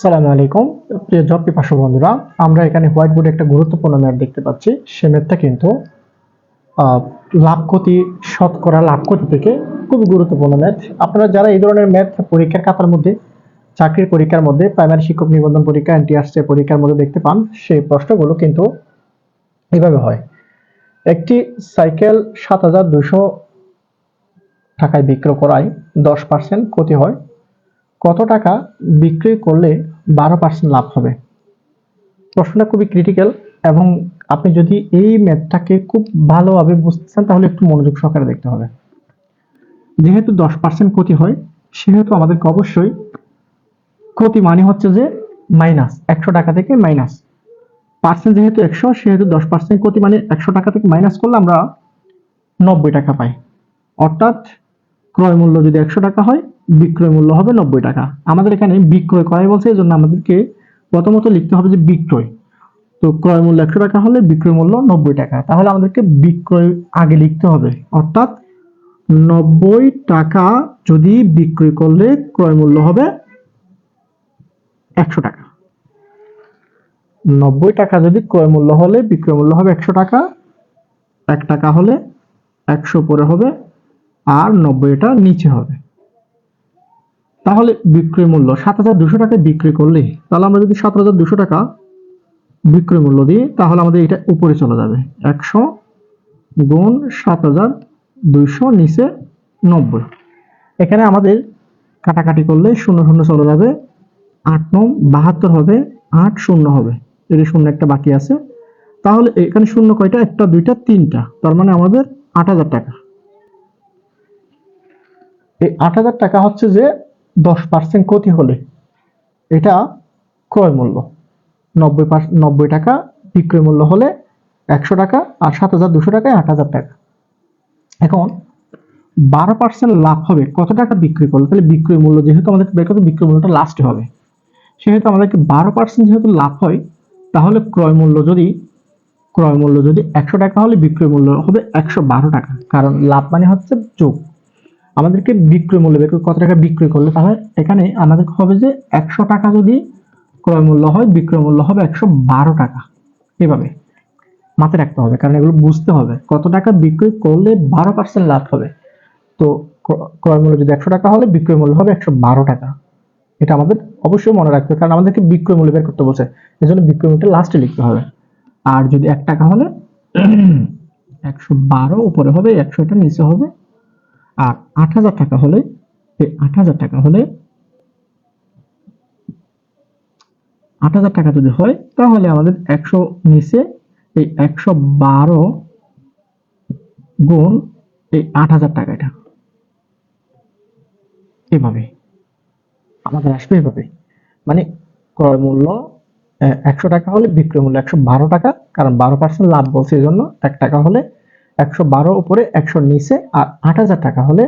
সালামু আলাইকুম। প্রিয় জব পিপাসু বন্ধুরা, আমরা এখানে হোয়াইট বোর্ডে একটা গুরুত্বপূর্ণ ম্যাথ দেখতে পাচ্ছি। সে ম্যাথটা কিন্তু লাভ ক্ষতি শতকরা লাভ ক্ষতি থেকে খুবই গুরুত্বপূর্ণ ম্যাথ আপনারা যারা এই ধরনের ম্যাথ পরীক্ষার খাতার মধ্যে, চাকরির পরীক্ষার মধ্যে, প্রাইমারি শিক্ষক নিবন্ধন পরীক্ষা, এনটিআরসি পরীক্ষার মধ্যে দেখতে পান, সেই প্রশ্নগুলো কিন্তু এভাবে হয়। একটি সাইকেল সাত হাজার দুশো টাকায় বিক্রয় করায় দশ পার্সেন্ট ক্ষতি হয়। কত টাকা বিক্রি করলে বারো পার্সেন্ট লাভ হবে? প্রশ্নটা খুবই ক্রিটিক্যাল এবং আপনি যদি এই ম্যাথটাকে খুব ভালোভাবে বুঝতে চান তাহলে একটু মনোযোগ সহকারে দেখতে হবে। যেহেতু দশ পার্সেন্ট ক্ষতি হয়, সেহেতু আমাদেরকে অবশ্যই ক্ষতি মানে হচ্ছে যে মাইনাস একশো টাকা থেকে মাইনাস পার্সেন্ট যেহেতু একশো, সেহেতু দশ পার্সেন্ট ক্ষতি মানে একশো টাকা থেকে মাইনাস করলে আমরা নব্বই টাকা পাই। অর্থাৎ ক্রয় মূল্য যদি একশো টাকা হয়, বিক্রয় মূল্য হবে নব্বই টাকা। আমাদের এখানে বিক্রয় করাই বলছে, এই জন্য আমাদেরকে প্রথমত লিখতে হবে যে বিক্রয়। তো ক্রয় মূল্য একশো টাকা হলে বিক্রয় মূল্য নব্বই টাকা। তাহলে আমাদেরকে বিক্রয় আগে লিখতে হবে। অর্থাৎ নব্বই টাকা যদি বিক্রয় করলে ক্রয় মূল্য হবে একশো টাকা। নব্বই টাকা যদি ক্রয় মূল্য হলে বিক্রয় মূল্য হবে একশো টাকা, এক টাকা হলে একশো পরে হবে আর নব্বইটা নিচে হবে। তাহলে বিক্রয় মূল্য সাত হাজার দুশো টাকায় বিক্রি করলে তাহলে আমরা যদি সাত হাজার দুশো টাকা বিক্রয় মূল্য দিই, তাহলে আমাদের এটা উপরে চলে যাবে। একশো গুণ সাত হাজার দুইশো নিচে নব্বই। এখানে আমাদের কাটাকাটি করলে শূন্য শূন্য চলে যাবে। আট নম বাহাত্তর হবে, আট শূন্য হবে। এর শূন্য একটা বাকি আছে, তাহলে এখানে শূন্য কয়টা? একটা, দুইটা, তিনটা। তার মানে আমাদের আট হাজার টাকা। এই আট হাজার টাকা হচ্ছে যে দশ পার্সেন্ট ক্ষতি হলে এটা ক্রয় মূল্য। নব্বই নব্বই টাকা বিক্রয় মূল্য হলে একশো টাকা আর সাত হাজার দুশো টাকায় আট হাজার টাকা। এখন বারো পার্সেন্ট লাভ হবে কত টাকা বিক্রি করলে? তাহলে বিক্রয় মূল্য যেহেতু আমাদের বের করতে বিক্রয় মূল্যটা লাস্টে হবে। সেহেতু আমাদেরকে বারো পার্সেন্ট যেহেতু লাভ হয়, তাহলে ক্রয় মূল্য যদি ক্রয় মূল্য যদি একশো টাকা হলে বিক্রয় মূল্য হবে একশো বারো টাকা। কারণ লাভ মানে হচ্ছে যোগ। আমাদেরকে বিক্রয় মূল্য বের কত টাকা বিক্রয় করলে? তাহলে এখানে আমাদের হবে যে একশো টাকা যদি ক্রয় মূল্য হয়, বিক্রয় মূল্য হবে একশো বারো টাকা। এভাবে মাথায় রাখতে হবে, কারণ এগুলো বুঝতে হবে। কত টাকা বিক্রয় করলে বারো পার্সেন্ট লাভ হবে? তো ক্রয় মূল্য যদি একশো টাকা হলে বিক্রয় মূল্য হবে একশো বারো টাকা। এটা আমাদের অবশ্যই মনে রাখতে হবে, কারণ আমাদেরকে বিক্রয় মূল্য বের করতে বলছে। এই জন্য বিক্রয় মূল্যটা লাস্টে লিখতে হবে। আর যদি এক টাকা হলে একশো বারো, উপরে হবে একশোটা নিচে হবে আর আট হাজার টাকা হলে, এই আট হাজার টাকা হলে আট হাজার টাকা যদি হয়, তাহলে আমাদের একশো নিচে এই একশো বারো গুণ এই আট হাজার টাকা এটা। এভাবে। আমাদের আসবে এভাবে। মানে ক্রয় মূল্য একশো টাকা হলে, বিক্রয় মূল্য একশো বারো টাকা, কারণ বারো পার্সেন্ট লাভ বলছে এই জন্য এক টাকা হলে একশো বারো উপরে একশো নিচে, আর আট হাজার টাকা হলে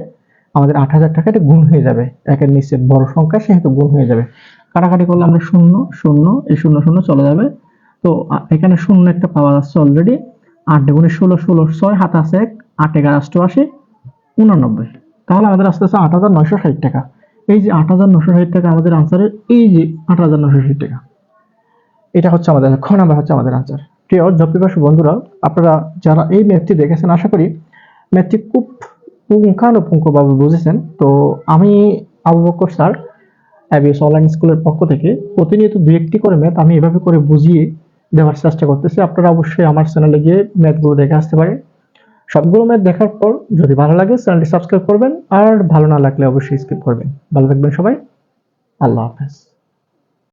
আমাদের আট হাজার টাকা এটা গুণ হয়ে যাবে। একের নিচে বড় সংখ্যা, সেহেতু গুণ হয়ে যাবে। কাটাকাটি করলে আমরা শূন্য শূন্য, এই শূন্য শূন্য চলে যাবে। তো এখানে শূন্য একটা পাওয়া যাচ্ছে অলরেডি আট গুণে ষোলো ষোলো, ছয় হাত আছে এক, আট এগারো অষ্টআশি উনানব্বই। তাহলে আমাদের আসতে আছে আট হাজার নয়শো ষাট টাকা। এই যে আট হাজার নশো ষাট টাকা আমাদের আনসারের এই যে আট হাজার নশো ষাট টাকা। এটা হচ্ছে আমাদের, খ নাম্বার হচ্ছে আমাদের আনসার প্রিয় জপিবাসী বন্ধুরা, আপনারা যারা এই ম্যাথটি দেখেছেন, আশা করি ম্যাথটি খুব পুঙ্খানুপুঙ্খভাবে বুঝেছেন। তো আমি Abu Bakar sir ABS online স্কুলের পক্ষ থেকে প্রতিনিয়ত দু একটি করে ম্যাথ আমি এভাবে করে বুঝিয়ে দেওয়ার চেষ্টা করতেছি। আপনারা অবশ্যই আমার চ্যানেলে গিয়ে ম্যাথগুলো দেখে আসতে পারেন। সবগুলো ম্যাথ দেখার পর যদি ভালো লাগে চ্যানেলটি সাবস্ক্রাইব করবেন আর ভালো না লাগলে অবশ্যই স্কিপ করবেন। ভালো থাকবেন সবাই। আল্লাহ হাফেজ।